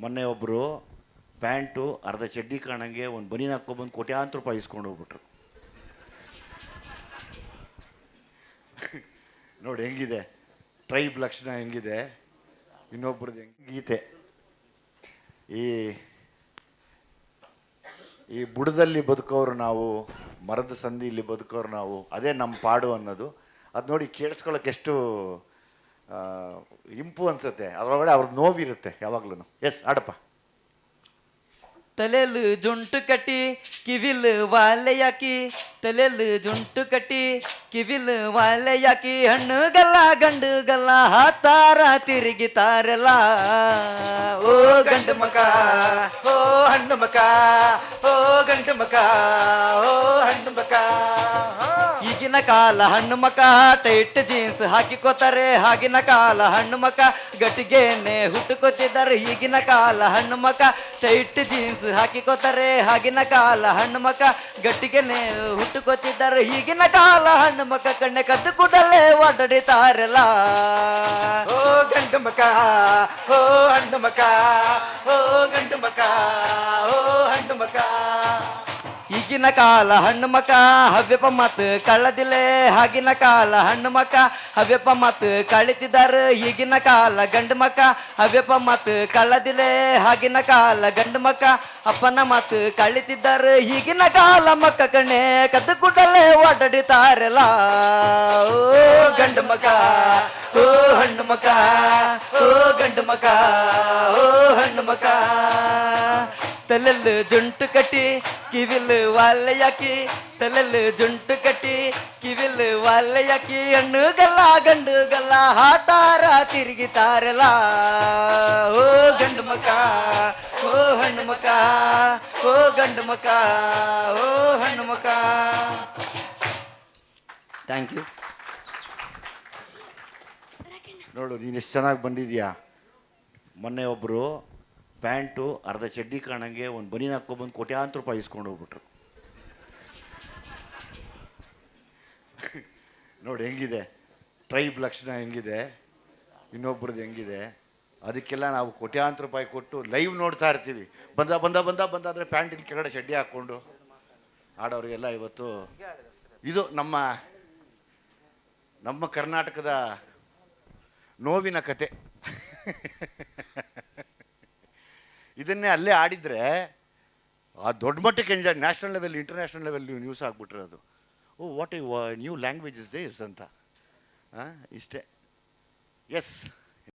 ಮೊನ್ನೆ ಒಬ್ಬರು ಪ್ಯಾಂಟು, ಅರ್ಧ ಚಡ್ಡಿ ಕಾಣಂಗೆ ಒಂದು ಬನೀನ್ ಹಾಕ್ಕೊಬಂದು ಕೋಟ್ಯಾಂತರ ರೂಪಾಯಿ ಇಸ್ಕೊಂಡು ಹೋಗ್ಬಿಟ್ರು. ನೋಡಿ ಹೆಂಗಿದೆ? ಟ್ರೈಬ್ ಲಕ್ಷಣ ಹೆಂಗಿದೆ? ಇನ್ನೊಬ್ರದ್ದು ಹೆಂಗೆ ಗೀತೆ. ಈ ಈ ಬುಡದಲ್ಲಿ ಬದುಕೋರು ನಾವು, ಮರದ ಸಂದಿಯಲ್ಲಿ ಬದುಕೋರು ನಾವು, ಅದೇ ನಮ್ಮ ಪಾಡು ಅನ್ನೋದು. ಅದು ನೋಡಿ ಕೇಳಿಸ್ಕೊಳ್ಳೋಕೆ ಎಷ್ಟು ಇಂಪು ಅನ್ಸುತ್ತೆ. ಅದರೊಳಗಡೆ ಅವ್ರ ನೋವಿರುತ್ತೆ ಯಾವಾಗ್ಲೂ ಎಸ್ ಆಡಪ್ಪ ತಲೆಲು ಜುಂಟು ಕಟ್ಟಿ, ಕಿವಿಲ್ ವಾಲೆಯಾಕಿ ತಲೆಲು ಜುಂಟು ಕಟ್ಟಿ, ಕಿವಿಲ್ ಗಲ್ಲ ಗಂಡು ಗಲ್ಲ ಹಾತಾರ ತಿರುಗಿತಾರಲ್ಲ. ಓ ಗಂಡು ಮಕ, ಓ ಹಣ್ಣು ಮಕ, ಓ ಗಂಡು ಮಕ, ಓ ಹಣ್ಣು ಮಕ. ಈಗಿನ ಕಾಲ ಹಣ್ಣು ಮಕ ಟೈಟ್ ಜೀನ್ಸ್ ಹಾಕಿಕೋತಾರೆ. ಆಗಿನ ಕಾಲ ಹಣ್ಣು ಮಕ ಗಟ್ಟಿಗೆನೆ ಹುಟ್ಟುಕೋತಿದ್ದಾರೆ. ಈಗಿನ ಕಾಲ ಹಣ್ಣು ಮಕ ಟೈಟ್ ಜೀನ್ಸ್ ಹಾಕಿಕೋತಾರೆ. ಆಗಿನ ಕಾಲ ಹಣ್ಣು ಮಕ ಗಟ್ಟಿಗೆನೆ ಹುಟ್ಟುಕೋತಿದ್ದಾರೆ. ಈಗಿನ ಕಾಲ ಹಣ್ಣು ಮಕ ಕಣ್ಣೆ ಕದ್ದು ಕೂಡಲೇ ಓಡಾಡಿತಾರಲ್ಲ ಓ ಗಂಡು ಮಕ, ಓ ಹಣ್ಣು ಮಕ, ಓ ಗಂಡು ಮಕ, ಓ ಈಗಿನ ಕಾಲ ಹಣ್ಣು ಮಕ ಹವ್ಯಪ ಮತ್ ಕಳ್ಳದಿಲೆ ಆಗಿನ ಕಾಲ ಹಣ್ಣು ಮಕ ಹವ್ಯಪ ಮತ್ ಕಳಿತಿದಾರ ಈಗಿನ ಕಾಲ ಗಂಡು ಮಕ ಹವ್ಯಪ ಮತ್ ಕಳ್ಳದಿಲೆ ಆಗಿನ ಕಾಲ ಗಂಡು ಮಕ ಅಪ್ಪನ ಮತ್ ಕಳಿತಿದ್ದಾರ ಈಗಿನ ಕಾಲ ಮಕ್ಕ ಕಣೆ ಕದ್ದು ಕೂಡಲೇ ಓಡಾಡಿತಾರಲ್ಲ ಓ ಗಂಡು ಮಕ ಓ ಹಣ್ಣು ಮಕ ಓ ಗಂಡು ಮಕ ಓ ಹಣ್ಣು ಮಕ ತಲೆಲ್ ಜುಂಟು ಕಟ್ಟಿ ಕಿವಿಲ್ ವಾಲೆಯಾಕಿ ತಲೆಲ್ ಜುಂಟು ಕಟ್ಟಿ ಕಿವಿಲ್ ವಾಲೆಯಾಕಿ ಹಣ್ಣು ಗಲ್ಲ ಗಂಡು ಗಲ್ಲ ಹಾತಾರ ತಿರುಗಿತಾರಲ್ಲ. ಓ ಗಂಡು ಮಕ ಓ ಹಣ್ಣು ಮಕ ಓ ಗಂಡು ಮಕ ಓ ಹಣ್ಣು ಮಕ ಥ್ಯಾಂಕ್ ಯು ನೋಡು ನೀನು ಎಷ್ಟು ಚೆನ್ನಾಗಿ ಬಂದಿದ್ಯಾ? ಮೊನ್ನೆ ಒಬ್ಬರು ಪ್ಯಾಂಟು, ಅರ್ಧ ಚಡ್ಡಿ ಕಾಣಂಗೆ ಒಂದು ಬನೀನ್ ಹಾಕ್ಕೊಬಂದು ಕೋಟ್ಯಾಂತರ ರೂಪಾಯಿ ಇಸ್ಕೊಂಡು ಹೋಗ್ಬಿಟ್ರು. ನೋಡಿ ಹೆಂಗಿದೆ? ಟ್ರೈಬ್ ಲಕ್ಷಣ ಹೆಂಗಿದೆ? ಇನ್ನೊಬ್ರದ್ದು ಹೆಂಗಿದೆ? ಅದಕ್ಕೆಲ್ಲ ನಾವು ಕೋಟ್ಯಾಂತರ ರೂಪಾಯಿ ಕೊಟ್ಟು ಲೈವ್ ನೋಡ್ತಾ ಇರ್ತೀವಿ. ಬಂದ ಬಂದ ಬಂದ ಬಂದ ಅಂದರೆ ಪ್ಯಾಂಟಿನ ಕೆಳಗಡೆ ಚಡ್ಡಿ ಹಾಕ್ಕೊಂಡು ಆಡೋರಿಗೆಲ್ಲ ಇವತ್ತು ಇದು ನಮ್ಮ ನಮ್ಮ ಕರ್ನಾಟಕದ ನೋವಿನ ಕತೆ. ಇದನ್ನೇ ಅಲ್ಲೇ ಆಡಿದರೆ ಆ ದೊಡ್ಡ ಮಟ್ಟಕ್ಕೆ enjoy national level international level ನೀವು ನ್ಯೂಸ್ ಆಗಿಬಿಟ್ಟಿರೋದು oh what new language is ಅಂತ. ಆ, ಇಷ್ಟೇ. ಎಸ್